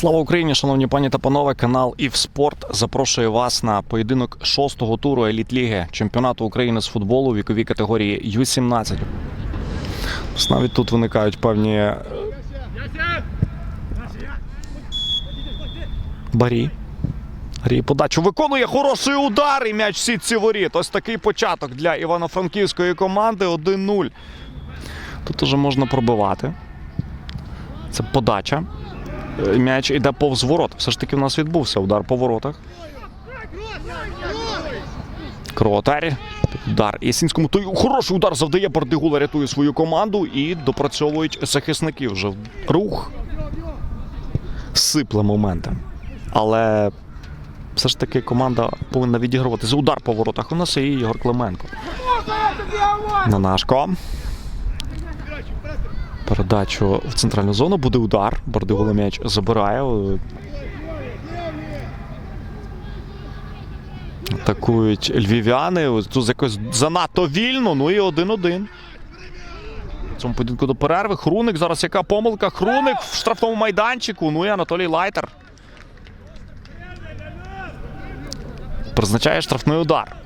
Слава Україні, шановні пані та панове. Канал «Івспорт» запрошує вас на поєдинок шостого туру еліт-ліги чемпіонату України з футболу віковій категорії Ю-17. Навіть тут виникають певні е, Барі. Гарі подачу виконує хороший удар і м'яч сітці воріт. Ось такий початок для івано-франківської команди 1-0. Тут уже можна пробивати. Це подача. Е, М'яч іде повз ворот. Все ж таки в нас відбувся удар по воротах. Кротар. Удар Ясінському. Той хороший удар завдає. Бардигула рятує свою команду і допрацьовують захисники вже. Рух. Сипле моменти. Але все ж таки команда повинна відігрувати. За удар по воротах у нас і Ігор Клименко. Нанашко. Передачу в центральну зону. Буде удар. Бардигула м'яч забирає. Атакують львів'яни. Тут якось занадто вільно. Ну і один-один. В цьому поєдинку до перерви. Хруник. Зараз яка помилка? Хруник в штрафному майданчику. Ну і Анатолій Лайтер. Призначає штрафний удар.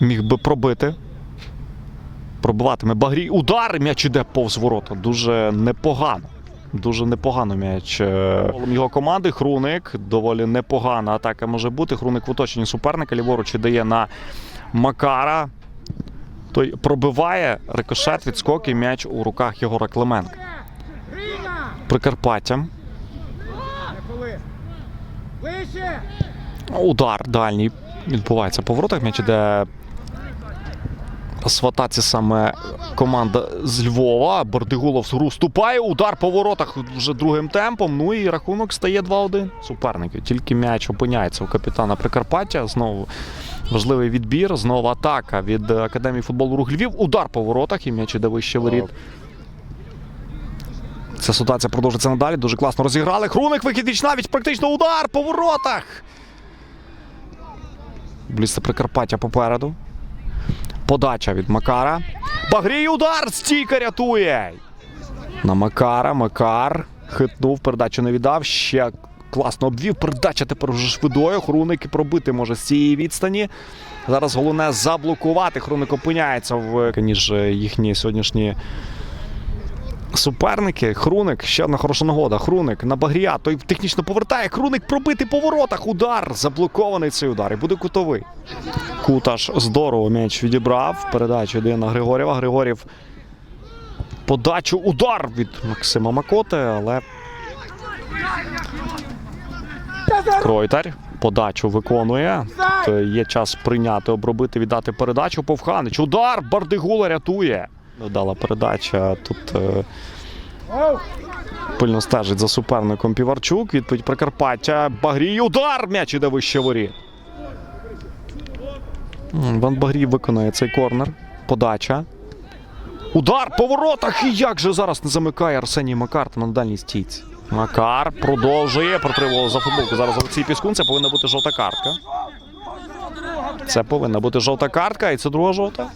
Міг би пробити. Пробиватиме Багрій. Удар! М'яч іде повз ворота. Дуже непогано. Дуже непогано м'яч е, його команди. Хруник. Доволі непогана атака може бути. Хруник в оточенні суперника. Ліворуч дає на Макара. Той пробиває рикошет, відскок і м'яч у руках Єгора Клименка. Прикарпаття. Удар дальній відбувається по воротах. М'яч іде сватаці саме команда з Львова. Бардигулов з гру вступає. Удар по воротах вже другим темпом. Ну і рахунок стає 2-1 суперників. Тільки м'яч опиняється у капітана Прикарпаття. Знову важливий відбір. Знову атака від Академії футболу Рух Львів. Удар по воротах і м'яч іде вище воріт. Ця ситуація продовжиться надалі. Дуже класно розіграли. Хруник вихід віч навіть практично удар по воротах. Блісте Прикарпаття попереду. Подача від Макара. Багрій удар! Стійка рятує! На Макара. Макар хитнув, передачу не віддав. Ще класно обвів. Передача тепер вже швидою. Хруник пробити може з цієї відстані. Зараз головне заблокувати. Хруник опиняється в ніж їхні сьогоднішні суперники. Хруник, ще одна хороша нагода. Хруник на Багрія. Той технічно повертає. Хруник пробити по воротах. Удар. Заблокований цей удар. І буде кутовий. Куташ здорово м'яч відібрав. Передачу йде на Григорєва. Григорів подачу. Удар від Максима Макоти, але Кройтар подачу виконує. Тут е, є час прийняти, обробити, віддати передачу. Повханич. Удар! Бардигула рятує. Дала передача. Тут е, пильно стежить за суперником Піварчук. Відповідь Прикарпаття. Багрій. Удар! М'яч іде вище воріт. М, Ван Багрій виконує цей корнер. Подача. Удар по воротах. І як же зараз не замикає Арсеній Макар на дальній стійці. Макар продовжує. Протримував за футболку. Зараз Олексій Піскун. Це повинна бути жовта картка. Це повинна бути жовта картка, і це друга жовта.